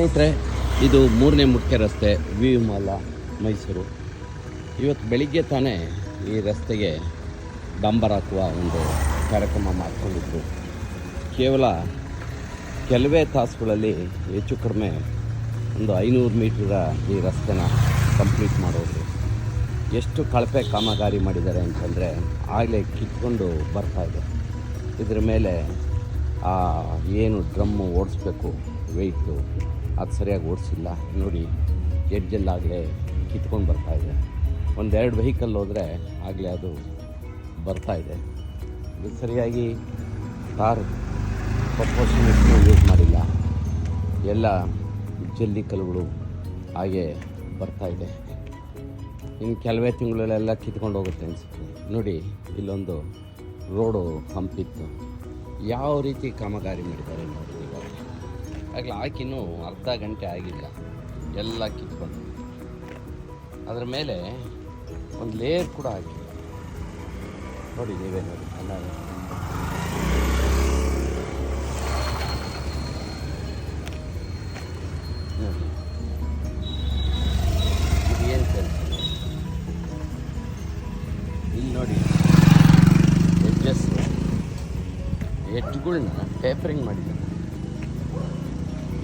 ಸ್ನೇಹಿತರೆ, ಇದು ಮೂರನೇ ಮುಖ್ಯ ರಸ್ತೆ ವಿ ಮಾಲ ಮೈಸೂರು. ಇವತ್ತು ಬೆಳಿಗ್ಗೆ ತಾನೇ ಈ ರಸ್ತೆಗೆ ಡಂಬರ್ ಹಾಕುವ ಒಂದು ಕಾರ್ಯಕ್ರಮ ಮಾಡ್ಕೊಂಡಿದ್ರು. ಕೇವಲ ಕೆಲವೇ ತಾಸುಗಳಲ್ಲಿ ಹೆಚ್ಚು ಕಡಿಮೆ ಒಂದು ಐನೂರು ಮೀಟ್ರ ಈ ರಸ್ತೆನ ಕಂಪ್ಲೀಟ್ ಮಾಡೋದು ಎಷ್ಟು ಕಳಪೆ ಕಾಮಗಾರಿ ಮಾಡಿದ್ದಾರೆ ಅಂತಂದರೆ ಆಗಲೇ ಕಿತ್ಕೊಂಡು ಬರ್ತಾಯಿದೆ ಇದರ ಮೇಲೆ ಆ ಏನು ಡ್ರಮ್ಮು ಓಡಿಸ್ಬೇಕು ವೆಯ್ಟು ಅದು ಸರಿಯಾಗಿ ಓಡಿಸಿಲ್ಲ. ನೋಡಿ ಎಡ್ಜಲ್ಲಾಗಲೇ ಕಿತ್ಕೊಂಡು ಇದೆ. ಒಂದೆರಡು ವೆಹಿಕಲ್ ಹೋದರೆ ಆಗಲೇ ಅದು ಬರ್ತಾ ಇದೆ. ಇದು ಸರಿಯಾಗಿ ಕಾರ್ ಪ್ರಪೋರ್ಷನಿಸ್ಟು ಯೂಸ್ ಮಾಡಿಲ್ಲ. ಎಲ್ಲ ಜಲ್ಲಿ ಕಲ್ಲುಗಳು ಹಾಗೆ ಬರ್ತಾ ಇದೆ. ಇನ್ನು ಕೆಲವೇ ತಿಂಗಳಲ್ಲೆಲ್ಲ ಕಿತ್ಕೊಂಡು ಹೋಗುತ್ತೆ ಅನಿಸುತ್ತೆ. ನೋಡಿ, ಇಲ್ಲೊಂದು ರೋಡು ಹಂಪಿತ್ತು. ಯಾವ ರೀತಿ ಕಾಮಗಾರಿ ಮಾಡಿದ್ದಾರೆ ನೋಡಿ. ಆಗಲೇ ಹಾಕಿನೂ ಅರ್ಧ ಗಂಟೆ ಆಗಿಲ್ಲ. ಎಲ್ಲ ಕಿತ್ಕೊಂಡು. ಅದರ ಮೇಲೆ ಒಂದು ಲೇಯರ್ ಕೂಡ ಹಾಕಿಲ್ಲ. ನೋಡಿ ನೀವೇ ನೋಡಿ ಚೆನ್ನಾಗಿ ನೋಡಿ. ಇಲ್ಲಿ ನೋಡಿ. ಮಾಡಿದ್ದಾರೆ.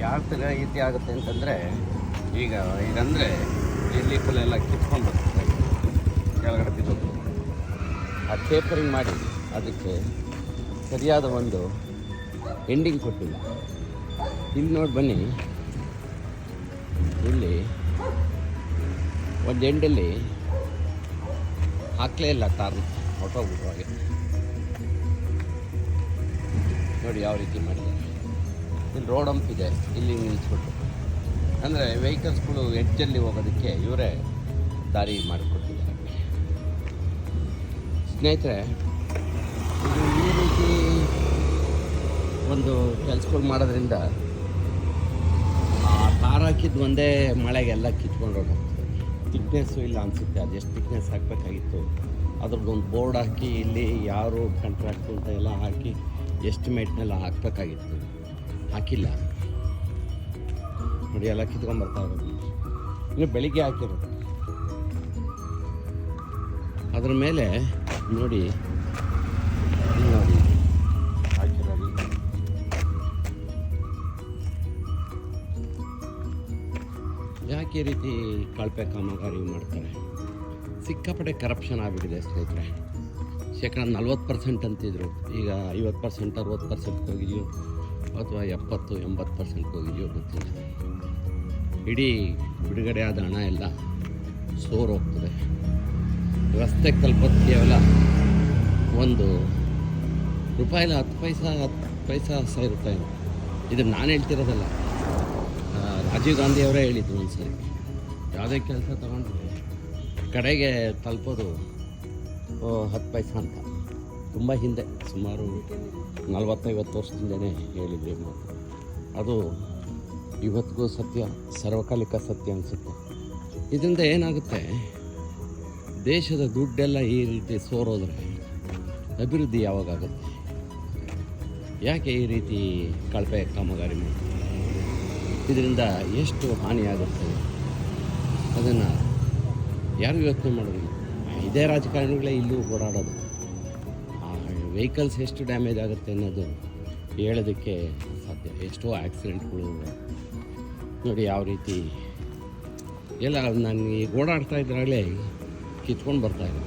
ಯಾವ ಥರ ರೀತಿ ಆಗುತ್ತೆ ಅಂತಂದರೆ, ಈಗ ಈಗಂದರೆ ಇಲ್ಲಿ ಎಲ್ಲ ಕಿತ್ಕೊಂಡು ಬರ್ತದೆ ಕೆಳಗಡೆ ಬಿದ್ದೋದು ಆ ಟೇಪರಿಂಗ್ ಮಾಡಿ ಅದಕ್ಕೆ ಸರಿಯಾದ ಒಂದು ಎಂಡಿಂಗ್ ಕೊಟ್ಟಿಲ್ಲ. ಇಲ್ಲಿ ನೋಡಿ ಬನ್ನಿ. ಇಲ್ಲಿ ಒಂದು ಎಂಡಲ್ಲಿ ಹಾಕಲೇ ಇಲ್ಲ ತಾರ್ನ ಹೊಟ್ಟೋಗ್ಬಿಟ್ಟು ಹಾಗೆ. ನೋಡಿ ಯಾವ ರೀತಿ ಮಾಡಿದ್ದಾರೆ. ಇಲ್ಲಿ ರೋಡ್ ಹಂಪ್ ಇದೆ, ಇಲ್ಲಿ ನಿಲ್ಲಿಸ್ಬಿಟ್ಟು ಅಂದರೆ ವೆಹಿಕಲ್ಸ್ಗಳು ಎಡ್ಜಲ್ಲಿ ಹೋಗೋದಕ್ಕೆ ಇವರೇ ದಾರಿ ಮಾಡಿಕೊಟ್ಟಿದ್ದಾರೆ. ಸ್ನೇಹಿತರೆ, ಇದು ಈ ರೀತಿ ಒಂದು ಕೆಲಸಗಳು ಮಾಡೋದ್ರಿಂದ ತಾರ್ ಹಾಕಿದ್ದು ಒಂದೇ ಮಳೆಗೆಲ್ಲ ಕಿತ್ಕೊಂಡು ಹೋಗುತ್ತೆ ತಿಕ್ನೆಸ್ಸು ಇಲ್ಲ ಅನಿಸುತ್ತೆ ಅದೆಷ್ಟು ತಿಕ್ನೆಸ್ ಹಾಕಬೇಕಾಗಿತ್ತು. ಅದ್ರದ್ದೊಂದು ಬೋರ್ಡ್ ಹಾಕಿ ಇಲ್ಲಿ ಯಾರು ಕಾಂಟ್ರಾಕ್ಟ್ ಅಂತ ಎಲ್ಲ ಹಾಕಿ ಎಸ್ಟಿಮೇಟ್ನೆಲ್ಲ ಹಾಕಬೇಕಾಗಿತ್ತು. ಹಾಕಿಲ್ಲ. ನೋಡಿ, ಎಲ್ಲ ಕಿತ್ಕೊಂಡು ಬರ್ತಾ ಇರೋದು. ಇನ್ನು ಬೆಳಿಗ್ಗೆ ಹಾಕಿರೋದು. ಅದ್ರ ಮೇಲೆ ನೋಡಿ ಹಾಕಿರೋದು ಯಾಕೆ ಈ ರೀತಿ ಕಳಪೆ ಕಾಮಗಾರಿ ಮಾಡ್ತಾರೆ? ಸಿಕ್ಕಾಪಟ್ಟೆ ಕರಪ್ಷನ್ ಆಗಿಬಿಟ್ಟಿದೆ ಸ್ನೇಹಿತರೆ. ಶೇಕಡ ನಲ್ವತ್ತು ಪರ್ಸೆಂಟ್ ಅಂತಿದ್ರು. ಈಗ ಐವತ್ತು ಪರ್ಸೆಂಟ್ ಅರುವತ್ತು ಪರ್ಸೆಂಟ್ ಹೋಗಿದೆಯೋ. ಅಥವಾ ಎಪ್ಪತ್ತು, ಎಂಬತ್ತು ಪರ್ಸೆಂಟ್ ಹೋಗಿದೆಯೋ ಗೊತ್ತಿಲ್ಲ. ಇಡೀ ಬಿಡುಗಡೆ ಆದ ಹಣ ಎಲ್ಲ ಸೋರೋಗ್ತದೆ. ರಸ್ತೆ ತಲುಪೋದು ಒಂದು ರೂಪಾಯಿಲ ಹತ್ತು ಪೈಸಾ ಹತ್ತು ಪೈಸಾ ಸಾವಿರ ರೂಪಾಯಿ ಇದು ನಾನು ಹೇಳ್ತಿರೋದಲ್ಲ. ರಾಜೀವ್ ಗಾಂಧಿ ಅವರೇ ಹೇಳಿದ್ರು ಒಂದು ಸರಿ ಯಾವುದೇ ಕೆಲಸ ತಗೊಂಡ್ರೆ ಕಡೆಗೆ ತಲುಪೋದು ಹತ್ತು ಪೈಸಾ ಅಂತ. ತುಂಬ ಹಿಂದೆ, ಸುಮಾರು ನಲ್ವತ್ತೈವತ್ತು ವರ್ಷದಿಂದನೇ ಹೇಳಿದ್ರಿ ಅದು ಇವತ್ತಿಗೂ ಸತ್ಯ, ಸರ್ವಕಾಲಿಕ ಸತ್ಯ ಅನಿಸುತ್ತೆ. ಇದರಿಂದ ಏನಾಗುತ್ತೆ? ದೇಶದ ದುಡ್ಡೆಲ್ಲ ಈ ರೀತಿ ಸೋರೋದ್ರೆ ಅಭಿವೃದ್ಧಿ ಯಾವಾಗುತ್ತೆ ಯಾಕೆ ಈ ರೀತಿ ಕಳಪೆ ಕಾಮಗಾರಿ ಇದರಿಂದ ಎಷ್ಟು ಹಾನಿಯಾಗುತ್ತೆ ಅದನ್ನು ಯಾರು ಯೋಚನೆ ಮಾಡೋದಿಲ್ಲ. ಇದೇ ರಾಜಕಾರಣಿಗಳೇ ಇಲ್ಲೂ ಓಡಾಡೋದು. ವೆಹಿಕಲ್ಸ್ ಎಷ್ಟು ಡ್ಯಾಮೇಜ್ ಆಗುತ್ತೆ ಅನ್ನೋದು ಹೇಳೋದಕ್ಕೆ ಸಾಧ್ಯ. ಎಷ್ಟೋ ಆಕ್ಸಿಡೆಂಟ್ಗಳು ನೋಡಿ ಯಾವ ರೀತಿ ಎಲ್ಲ ನಾನು ಈಗ ಓಡಾಡ್ತಾ ಇದ್ರಾಗಲೇ ಕಿತ್ಕೊಂಡು ಬರ್ತಾ ಇದೆ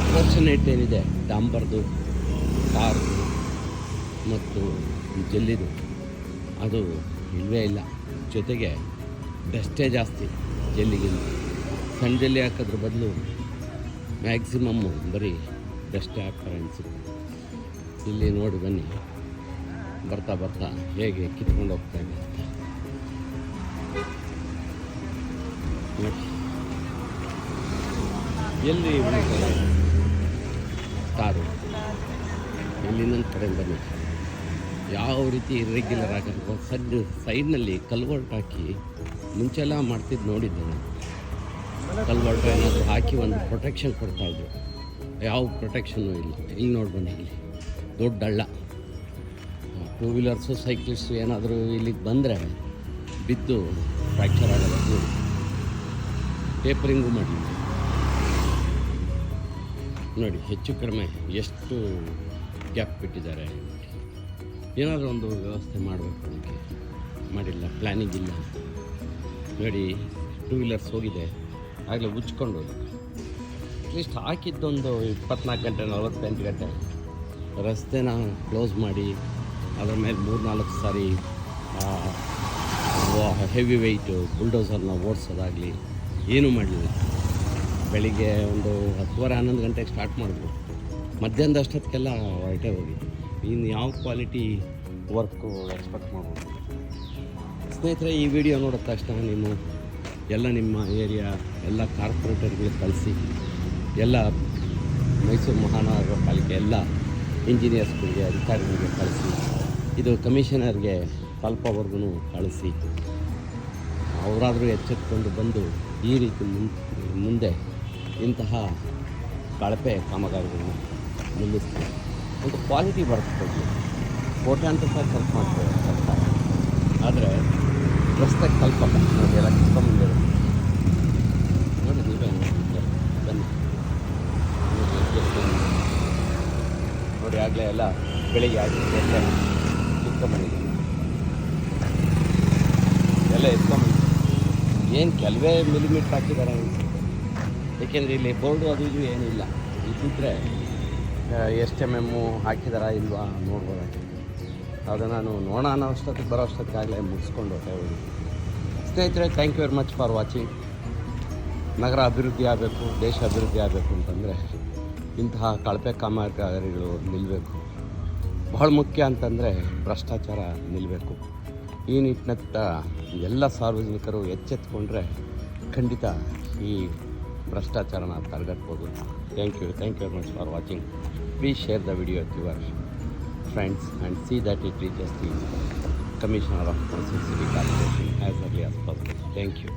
ಅಪರ್ಚುನೇಟ್ ಏನಿದೆ? ಡಾಂಬರ್ದು, ಕಾರ್ ಮತ್ತು ಜಲ್ಲಿದು. ಅದು ಇಲ್ಲವೇ ಇಲ್ಲ. ಜೊತೆಗೆ ಡಸ್ಟೇ ಜಾಸ್ತಿ ಜಲ್ಲಿಗಿಂತ. ಸಣ್ಣ ಜಲ್ಲಿ ಹಾಕೋದ್ರ ಬದಲು ಮ್ಯಾಕ್ಸಿಮಮ್ಮು ಬರೀ ಹಾಕ್ತಾರೆ ಅನಿಸುತ್ತೆ. ಇಲ್ಲಿ ನೋಡಿ ಬನ್ನಿ. ಬರ್ತಾ ಬರ್ತಾ ಹೇಗೆ ಕಿತ್ಕೊಂಡು ಹೋಗ್ತಾ ಇದೆ. ಎಲ್ಲಿ ಉಳಿತಾರೆ ಕಾರು ನನ್ನ ಕಡೆ ಬನ್ನಿ. ಯಾವ ರೀತಿ ರೆಗ್ಯುಲರ್ ಆಗಬೇಕು ಸಡ್ ಸೈಡ್ನಲ್ಲಿ ಕಲ್ವರ್ಟ್ ಹಾಕಿ ಮುಂಚೆಲ್ಲ ಮಾಡ್ತಿದ್ದು ನೋಡಿದ್ದೆ ನಾನು ಕಲ್ವರ್ಟ್ ಏನಾದರೂ ಹಾಕಿ ಒಂದು ಪ್ರೊಟೆಕ್ಷನ್ ಕೊಡ್ತಾಯಿದ್ರು ಯಾವ ಪ್ರೊಟೆಕ್ಷನ್ನು ಇಲ್ಲ. ಇಲ್ಲಿ ನೋಡಿ ಬನ್ನಿ ಇಲ್ಲಿ. ದೊಡ್ಡ ಹಳ್ಳ. ಟೂ ವೀಲರ್ಸು ಸೈಕ್ಲಿಸ್ಟು ಏನಾದರೂ ಇಲ್ಲಿಗೆ ಬಂದರೆ ಬಿದ್ದು ಫ್ರ್ಯಾಕ್ಚರ್ ನೋಡಿ ಟೇಪರಿಂಗು ಮಾಡಿ. ನೋಡಿ, ಹೆಚ್ಚು ಕಡಿಮೆ ಎಷ್ಟು ಗ್ಯಾಪ್ ಬಿಟ್ಟಿದ್ದಾರೆ. ಏನಾದರೂ ಒಂದು ವ್ಯವಸ್ಥೆ ಮಾಡಬೇಕು ಅದಕ್ಕೆ ಮಾಡಿಲ್ಲ. ಪ್ಲ್ಯಾನಿಂಗ್ ಇಲ್ಲ. ನೋಡಿ ಟೂ ವೀಲರ್ಸ್ ಹೋಗಿದೆ. ಆಗಲೇ ಉಚ್ಕೊಂಡು ಅಟ್ಲೀಸ್ಟ್ ಹಾಕಿದ್ದೊಂದು ಇಪ್ಪತ್ನಾಲ್ಕು ಗಂಟೆ, ನಲವತ್ತೆಂಟು ಗಂಟೆ. ರಸ್ತೆನ ಕ್ಲೋಸ್ ಮಾಡಿ, ಅದರ ಮೇಲೆ ಮೂರು ನಾಲ್ಕು ಸಾರಿ ಹೆವಿ ವೆಯ್ಟು ಬುಲ್ಡೋಸರ್ನ ಓಡಿಸೋದಾಗಲಿ, ಏನೂ ಮಾಡಲಿಲ್ಲ. ಬೆಳಿಗ್ಗೆ ಒಂದು ಹತ್ತುವರೆ, ಹನ್ನೊಂದು ಗಂಟೆಗೆ ಸ್ಟಾರ್ಟ್ ಮಾಡಿದ್ರು ಮಧ್ಯಾಹ್ನದ ಅಷ್ಟೊತ್ತಿಗೆಲ್ಲ ಹೊರಟೇ ಹೋಗಿ ಇನ್ನು ಯಾವ ಕ್ವಾಲಿಟಿ ವರ್ಕು ಎಕ್ಸ್ಪೆಕ್ಟ್ ಮಾಡ್ಬೋದು? ಸ್ನೇಹಿತರೆ, ಈ ವಿಡಿಯೋ ನೋಡಿದ ತಕ್ಷಣ ನೀವು ಎಲ್ಲ ನಿಮ್ಮ ಏರಿಯಾ ಎಲ್ಲ ಕಾರ್ಪೊರೇಟರ್ಗಳಿಗೆ ಕಳಿಸಿ. ಎಲ್ಲ ಮೈಸೂರು ಮಹಾನಗರ ಪಾಲಿಕೆ ಎಲ್ಲ ಇಂಜಿನಿಯರ್ಸ್ಗಳಿಗೆ, ಅಧಿಕಾರಿಗಳಿಗೆ ಕಳಿಸಿ, ಇದು ಕಮಿಷನರ್ಗೆ ಸ್ವಲ್ಪವರೆಗೂ ಕಳಿಸಿ. ಅವರಾದರೂ ಎಚ್ಚೆತ್ಕೊಂಡು ಬಂದು ಈ ರೀತಿ ಮುಂದೆ ಇಂತಹ ಕಳಪೆ ಕಾಮಗಾರಿಗಳನ್ನು ನಿಲ್ಲಿಸ್ತೀವಿ ಒಂದು ಕ್ವಾಲಿಟಿ ಬರ್ತದೆ ಅಂತ ಸಹ ಕಲ್ಪ ಮಾಡ್ತಾರೆ ಸರ್ಕಾರ. ಆದರೆ ರಸ್ತೆ ಕಲ್ಪಲ್ಲ ಎಲ್ಲ ಎಲ್ಲ ಕಿತ್ಕೊಂಡ್ಬಂದಿದೆ ನೋಡಿ ನೀವೇ ನೋಡಿ, ಬನ್ನಿ ನೋಡಿ, ಎಷ್ಟು ನೋಡಿ ಆಗಲೇ ಬೆಳಿಗ್ಗೆ ಆಗಿ ಕಿತ್ಕೊಂಡ್ಬಂದಿದೆ ಎಲ್ಲ ಎತ್ಕೊಂಡು ಏನು ಕೆಲವೇ ಮಿಲಿಮೀಟ್ರ್ ಹಾಕಿದ್ದಾರೆ ಏಕೆಂದರೆ ಇಲ್ಲಿ ಬೋರ್ಡು ಅದು ಇದು ಏನಿಲ್ಲ. ಇದ್ದಿದ್ರೆ ಎಷ್ಟು ಎಂ ಎಮ್ಮು ಹಾಕಿದಾರಾ ಇಲ್ವಾ ನೋಡ್ಬೋದಾಗಿ ಅದು ನಾನು ನೋಡೋಣ ಅನ್ನೋ ಅಷ್ಟೊತ್ತಿಗೆ ಬರೋ ಅಷ್ಟೊತ್ತಿಗಾಗಲೇ ಮುಗಿಸ್ಕೊಂಡು ಹೋಗ್ತಾ ಹೋಗಿ ಸ್ನೇಹಿತರೆ thank you very much for watching ನಗರ ಅಭಿವೃದ್ಧಿ ಆಗಬೇಕು, ದೇಶ ಅಭಿವೃದ್ಧಿ ಆಗಬೇಕು ಅಂತಂದರೆ ಇಂತಹ ಕಳಪೆ ಕಾಮಗಾರಿಗಳು ನಿಲ್ಲಬೇಕು ಬಹಳ ಮುಖ್ಯ ಅಂತಂದರೆ ಭ್ರಷ್ಟಾಚಾರ ನಿಲ್ಲಬೇಕು ಈ ನಿಟ್ಟಿನತ್ತ ಎಲ್ಲ ಸಾರ್ವಜನಿಕರು ಎಚ್ಚೆತ್ಕೊಂಡ್ರೆ ಖಂಡಿತ ಈ ಭ್ರಷ್ಟಾಚಾರನ ತಡೆಗಟ್ಬೋದು. Thank you thank you very much for watching please share the video with your friends and see that it reaches the commissioner of council city corporation as early as possible thank you